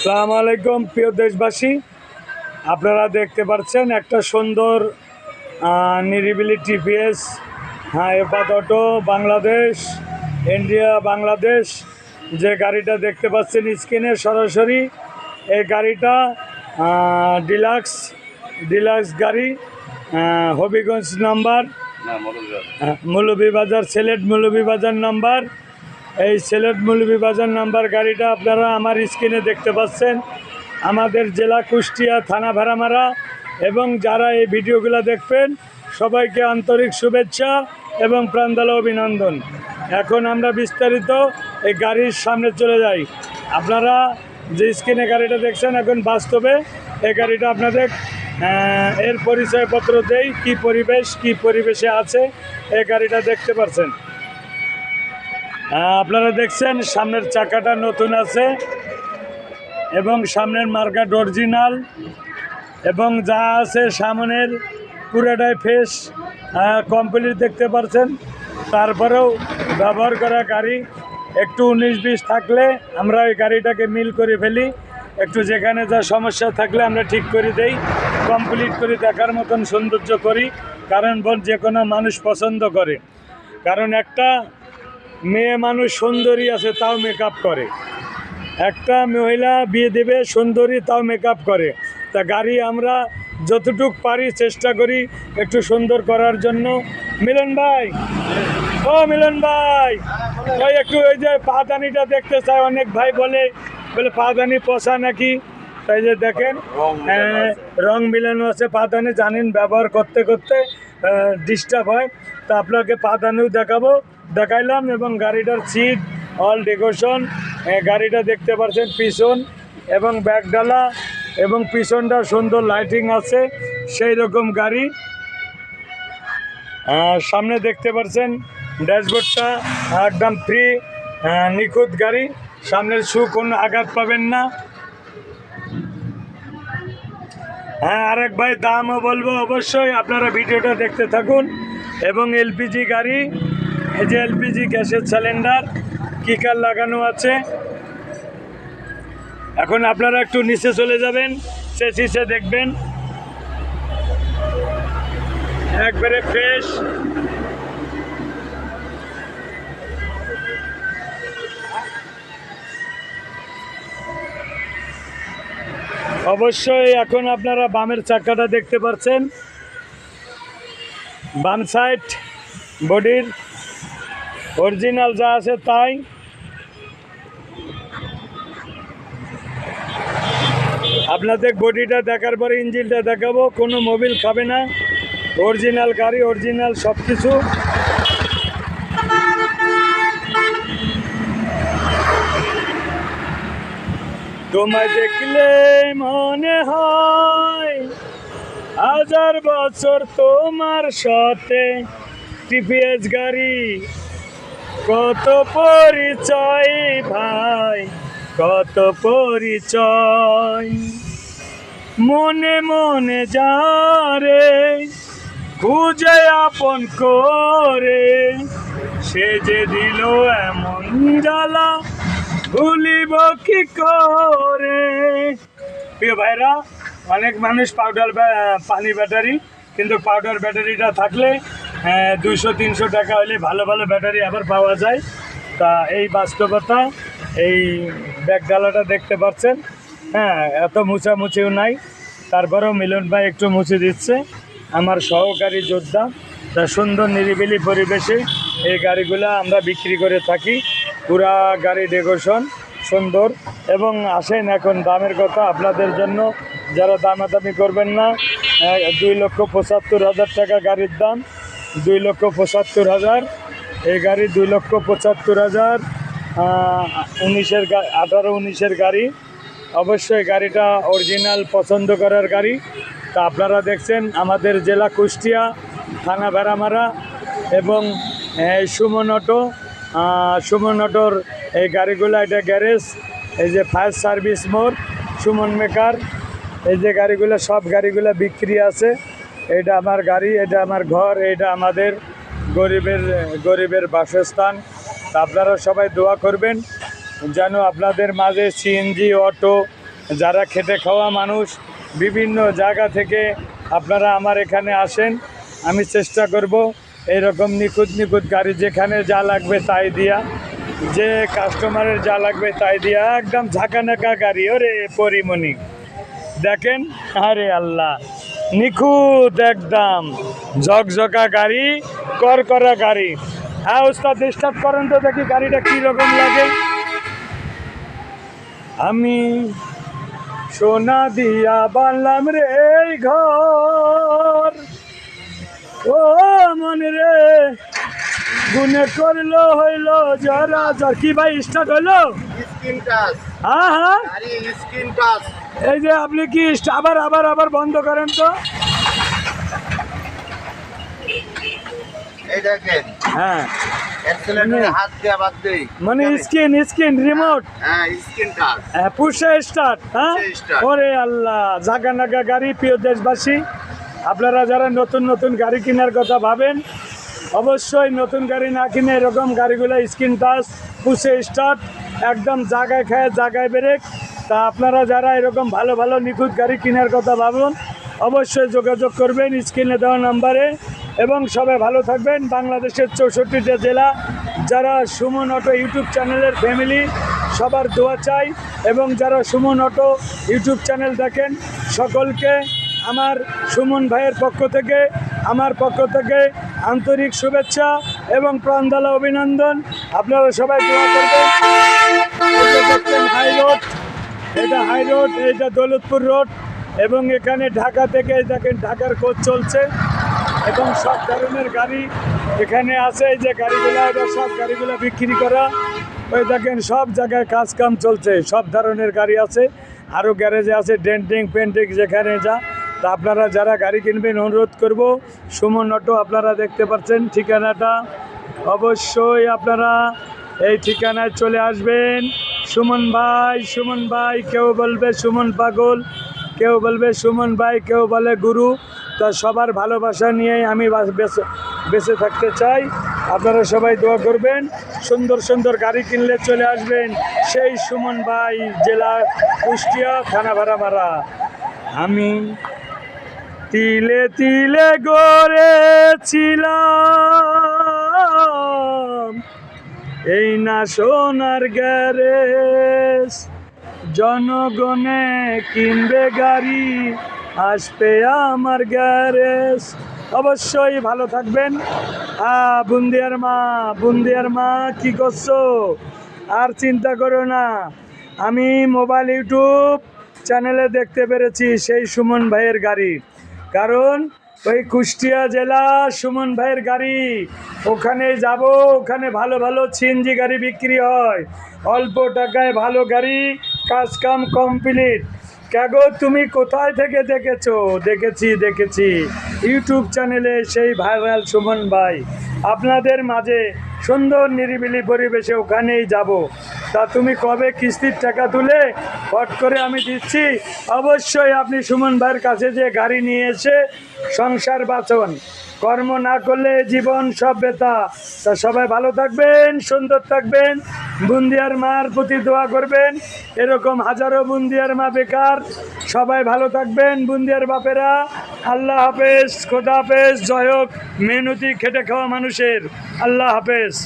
আসসালামু আলাইকুম প্রিয় দেশবাসী। আপনারা দেখতে পাচ্ছেন একটা সুন্দর নিরিবিলি টিপিএস হ্যাঁ এপাতত বাংলাদেশ ইন্ডিয়া বাংলাদেশ। যে গাড়িটা দেখতে পাচ্ছেন স্ক্রিনে সরাসরি এই গাড়িটা ডিলাক্স ডিলাক্স গাড়ি হবিগঞ্জ নাম্বার মৌলভীবাজার সিলেট মৌলভীবাজার নাম্বার। এই সিলেট মৌলভীবাজার নাম্বার গাড়িটা আপনারা আমার স্ক্রিনে দেখতে পাচ্ছেন। আমাদের জেলা কুষ্টিয়া থানা ভেড়ামারা এবং যারা এই ভিডিওগুলো দেখবেন সবাইকে আন্তরিক শুভেচ্ছা এবং প্রাণদালা অভিনন্দন। এখন আমরা বিস্তারিত এই গাড়ির সামনে চলে যাই। আপনারা যে স্ক্রিনে গাড়িটা দেখছেন এখন বাস্তবে এই গাড়িটা আপনাদের এর পরিচয়পত্র দেই কি পরিবেশ কি পরিবেশে আছে এই গাড়িটা দেখতে পাচ্ছেন আহ, আপনারা দেখছেন, সামনের চাকাটা নতুন আছে এবং সামনের মার্কাট অরিজিনাল এবং যা আছে সামনের পুরোটাই ফেস কমপ্লিট দেখতে পারছেন। তারপরেও ব্যবহার করা গাড়ি একটু উনিশ বিশ থাকলে আমরা ওই গাড়িটাকে মিল করে ফেলি। একটু যেখানে যা সমস্যা থাকলে আমরা ঠিক করে দেই কমপ্লিট করে দেখার মতন সৌন্দর্য করি, কারণ যে কোনো মানুষ পছন্দ করে। কারণ একটা মেয়ে মানুষ সুন্দরী আছে তাও মেকআপ করে। একটা মহিলা বিয়ে দেবে সুন্দরী তাও মেকআপ করে। তা গাড়ি আমরা যতটুক পারি চেষ্টা করি একটু সুন্দর করার জন্য। মিলন ভাই! ও মিলন ভাই! ওই একটু ওই যে পাদানিটা দেখতে চাই অনেক ভাই বলে বলে পাদানি পচা নাকি? তাই যে দেখেন হ্যাঁ, রং মিলানো আছে পাদানি জানেন ব্যবহার করতে করতে ডিস্টার্ব হয়। তা আপনাকে পাদানিও দেখাবো। দেখাইলাম এবং গাড়িটার সিট অল ডেকোরেশন গাড়িটা দেখতে পাচ্ছেন পিছন এবং ব্যাগডালা এবং পিছনটা সুন্দর লাইটিং আছে, সেই রকম গাড়ি। সামনে দেখতে পাচ্ছেন ড্যাশবোর্ডটা, একদম ফ্রি নিখুঁত গাড়ি, সামনের শু কোনো আঘাত পাবেন না। হ্যাঁ আরেক ভাই দামও বলব অবশ্যই, আপনারা ভিডিওটা দেখতে থাকুন এবং এলপিজি গাড়ি এই যে এলপিজি গ্যাসের সিলিন্ডার, কিকার লাগানো আছে। এখন আপনারা একটু নিচে চলে যাবেন, সে শীষে দেখবেন। একবারে ফ্রেশ। অবশ্যই এখন আপনারা বামের চাকাটা দেখতে পাচ্ছেন। বাম সাইড বডির অরিজিনাল যা আছে তাই। আপনাদের বডিটা দেখার পরে ইঞ্জিনটা দেখাবো, কোনো মোবিল খাবে না। অরিজিনাল গাড়ি, অরিজিনাল সব কিছু তোমায় দেখলে মনে হয় হাজার বছর তোমার সাথে টিপিএস গাড়ি। কত পরিচয় ভাই, কত পরিচয়। মনে মনে যারে, খুঁজে আপন করে। সে যে দিল এমন জ্বালা, ভুলিব কি করে? প্রিয় ভাইরা অনেক মানুষ পাউডার পানি ব্যাটারি কিন্তু পাউডার ব্যাটারিটা থাকলে দুইশো, তিনশো টাকা হলে ভালো ভালো ব্যাটারি আবার পাওয়া যায়। তা এই বাস্তবতা, এই ব্যাগডালাটা দেখতে পাচ্ছেন। হ্যাঁ এত মুছামুছিও নাই। তারপরেও মিলন ভাই একটু মুছে দিচ্ছে। আমার সহকারী যোদ্ধা, তা সুন্দর নিরিবিলি পরিবেশে এই গাড়িগুলো আমরা বিক্রি করে থাকি। পুরা গাড়ি ডেকোরেশন সুন্দর এবং আসেন এখন দামের কথা আপনাদের জন্য। যারা দামাদামি করবেন না দুই লক্ষ পঁচাত্তর হাজার টাকা গাড়ির দাম, দুই লক্ষ পঁচাত্তর হাজার। এই গাড়ি দুই লক্ষ পঁচাত্তর হাজার উনিশের আঠারো উনিশের গাড়ি। অবশ্যই গাড়িটা অরিজিনাল পছন্দ করার গাড়ি। তা আপনারা দেখছেন আমাদের জেলা কুষ্টিয়া, থানা ভেড়ামারা এবং সুমন অটো। সুমন অটোর এই গাড়িগুলো, এটা গ্যারেজ, এই যে ফায়ার সার্ভিস মোড়, সুমন মেকার। এই যে গাড়িগুলো, সব গাড়িগুলো বিক্রি আছে। এটা আমার গাড়ি, এটা আমার ঘর, এটা আমাদের গরিবের গরিবের বাসস্থান। আপনারা সবাই দোয়া করবেন, যেন আপনাদের মাঝে সিএনজি অটো, যারা খেটে খাওয়া মানুষ, বিভিন্ন জায়গা থেকে আপনারা আমার এখানে আসেন। আমি চেষ্টা করব এইরকম নিখুঁত নিখুঁত গাড়ি যেখানে যা লাগবে তাই দিয়া, যে কাস্টমারের যা লাগবে তাই দিয়া, একদম ঝাঁকানাকা গাড়ি। ওরে, পরিমণি। দেখেন, আরে আল্লাহ, নিখুঁত একদম ঝকঝকা গাড়ি করকরা গাড়ি। হ্যাঁ ওস্তাদ ডিস্টার্ব করেন তো দেখি গাড়িটা কীরকম লাগে। আমি সোনা দিয়া বানলাম রে এই ঘর। ও মন রে, গুনে করল হইল জরা জর কি ভাই স্টার্ট হইল হ্যাঁ। হ্যাঁ এই যে আপনি কি আবার আবার আবার বন্ধ করেন তো? এই দেখেন। হ্যাঁ। মানে স্ক্রিন স্ক্রিন রিমোট হ্যাঁ পুষে স্টার্ট হ্যাঁ? ওরে আল্লাহ জাগা নাগা গাড়ি প্রিয় দেশবাসী। আপনারা যারা নতুন নতুন গাড়ি কেনার কথা ভাবেন অবশ্যই নতুন গাড়ি না কিনে এরকম গাড়িগুলো স্ক্রিন টাচ পুষে স্টার্ট একদম জায়গায় খায় জায়গায় ব্রেক। তা আপনারা যারা এরকম ভালো ভালো নিখুঁত গাড়ি কেনার কথা ভাবুন, অবশ্যই যোগাযোগ করবেন স্ক্রিনে দেওয়া নাম্বারে। এবং সবাই ভালো থাকবেন। বাংলাদেশের চৌষট্টিটা জেলা, যারা সুমন অটো ইউটিউব চ্যানেলের ফ্যামিলি সবার দোয়া চাই। এবং যারা সুমন অটো ইউটিউব চ্যানেল দেখেন, সকলকে আমার সুমন ভাইয়ের পক্ষ থেকে, আমার পক্ষ থেকে আন্তরিক শুভেচ্ছা এবং প্রাণদালা অভিনন্দন। আপনারা সবাই দোয়া করবেন। হাই রোড এটা হাই রোড এটা দৌলতপুর রোড এবং এখানে ঢাকা থেকে দেখেন ঢাকার কোচ চলছে, এবং সব ধরনের গাড়ি এখানে আছে। এই যে গাড়িগুলো এটা সব গাড়িগুলো বিক্রি করা। ওই দেখেন সব জায়গায় কাজ কাম চলছে, সব ধরনের গাড়ি আছে। আরও গ্যারেজে আছে, ডেন্টিং, পেন্টিং যেখানে যা। তা আপনারা যারা গাড়ি কিনবেন, অনুরোধ করব। সুমন অটো আপনারা দেখতে পাচ্ছেন ঠিকানাটা। অবশ্যই আপনারা এই ঠিকানায় চলে আসবেন। সুমন ভাই সুমন ভাই, কেউ বলবে সুমন পাগল, কেউ বলবে সুমন ভাই, কেউ বলে গুরু। তা সবার ভালোবাসা নিয়েই আমি বেঁচে বেঁচে থাকতে চাই। আপনারা সবাই দোয়া করবেন। সুন্দর সুন্দর গাড়ি কিনলে চলে আসবেন সেই সুমন ভাই জেলা কুষ্টিয়া থানা ভাড়া মারা আমি তিলে তিলে গড়েছিলাম। এই না সোনার গ্যারেজ। জনগণে কিনবে গাড়ি, আসবে আমার গ্যারেজ। অবশ্যই ভালো থাকবেন। হ্যাঁ বুন্দিয়ার মা বুন্দিয়ার মা, কি করছ? আর চিন্তা করো না, আমি মোবাইল, ইউটিউব চ্যানেলে দেখতে পেরেছি সেই সুমন ভাইয়ের গাড়ি। কারণ ওই কুষ্টিয়া জেলা সুমন ভাইয়ের গাড়ি। ওখানে যাব, ওখানে ভালো ভালো সিএনজি গাড়ি বিক্রি হয়। অল্প টাকায় ভালো গাড়ি, কাজ কাম কমপ্লিট কাগো, তুমি কোথায় থেকে দেখেছ? দেখেছি দেখেছি। ইউটিউব চ্যানেলে সেই ভাইরাল সুমন ভাই। আপনাদের মাঝে সুন্দর নিরিবিলি পরিবেশে ওখানেই যাব। তা তুমি কবে কিস্তির টাকা তুলে ফট করে আমি দিচ্ছি? অবশ্যই আপনি সুমন ভাইয়ের কাছে যে গাড়ি নিয়ে এসে সংসার বাঁচন। কর্ম না করলে জীবন সব বেতা। তা সবাই ভালো থাকবেন, সুন্দর থাকবেন, বুন্দিয়ার মার প্রতি দোয়া করবেন। এরকম হাজারো বুন্দিয়ার মা বেকার। সবাই ভালো থাকবেন, বুন্দিয়ার বাপেরা। আল্লাহ হাফেজ, খোদা হাফেজ, জয় হোক। মেহনতি খেটে খাওয়া মানুষের। আল্লাহ হাফেজ।